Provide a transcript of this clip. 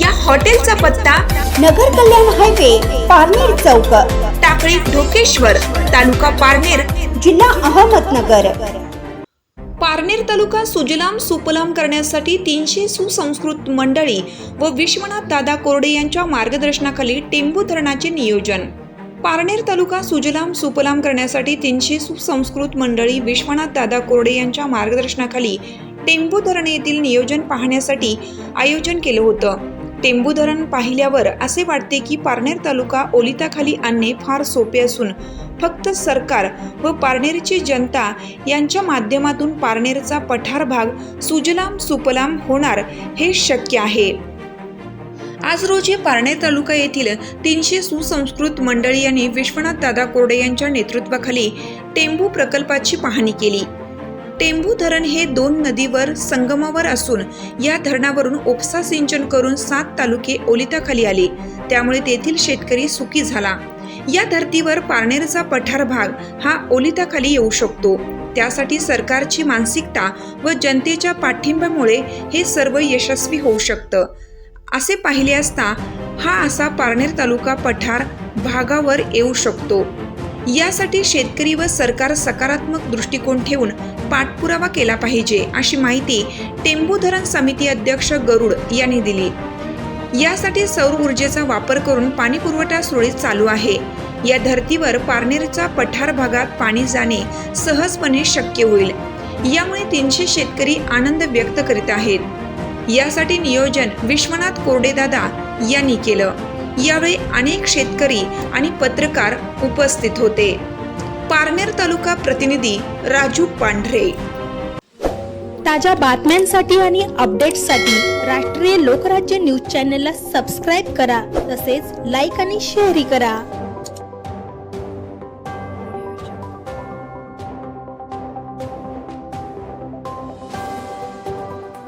या हॉटेलचा पत्ता नगर कल्याण हायवे पारनेर चौक. टाकळी ढोकेश्वर तालुका पारनेर जिल्हा अहमदनगर. पारनेर तालुका सुजलाम सुपलाम करण्यासाठी तीनशे सुसंस्कृत मंडळी व विश्वनाथ दादा कोरडे यांच्या मार्गदर्शनाखाली टेंबू धरणाचे नियोजन. पारनेर तालुका सुजलाम सुपलाम करण्यासाठी तीनशे सुसंस्कृत मंडळी विश्वनाथ दादा कोरडे यांच्या मार्गदर्शनाखाली टेंबू धरण येथील नियोजन पाहण्यासाठी आयोजन केलं होतं. टेंबू धरण पाहिल्यावर असे वाटते की पारनेर तालुका ओलिताखाली आणणे फार सोपे असून फक्त सरकार व पारनेरची जनता यांच्या माध्यमातून पारनेरचा पठार भाग सुजलाम सुपलाम होणार हे शक्य आहे. आज रोजी पारनेर तालुका येथील तीनशे सुसंस्कृत मंडळी यांनी विश्वनाथ दादा कोरडे यांच्या नेतृत्वाखाली टेंबू प्रकल्पाची पाहणी केली. टेंभू धरण हे दोन नदीवर संगमावर असून या धरणावरून उपसा सिंचन करून सात तालुके ओलिताखाली आले. त्यामुळे तेथील शेतकरी सुखी झाला. या धर्तीवर पारनेरचा पठार भाग हा ओलिताखाली येऊ शकतो. त्यासाठी सरकारची मानसिकता व जनतेच्या पाठिंब्यामुळे हे सर्व यशस्वी होऊ शकतं. असे पाहिले असता हा असा पारनेर तालुका पठार भागावर येऊ शकतो. यासाठी शेतकरी व सरकार सकारात्मक दृष्टिकोन ठेवून पाठपुरावा केला पाहिजे अशी माहिती टेंबू धरण समिती अध्यक्ष गरुड यांनी दिली. यासाठी सौर ऊर्जेचा वापर करून पाणी पुरवठा सुरळीत चालू आहे. या धर्तीवर पारनेरचा पठार भागात पाणी जाणे सहजपणे शक्य होईल. यामुळे तीनशे शेतकरी आनंद व्यक्त करीत आहेत. यासाठी नियोजन विश्वनाथ कोरडेदादा यांनी केलं. यावेळी अनेक शेतकरी आणि पत्रकार उपस्थित होते. पारनेर तालुका प्रतिनिधी राजू पांढरे. ताज्या बातम्यांसाठी आणि अपडेट्ससाठी राष्ट्रीय लोकराज्य न्यूज चॅनलला सबस्क्राईब करा तसेच लाईक आणि शेअरही करा.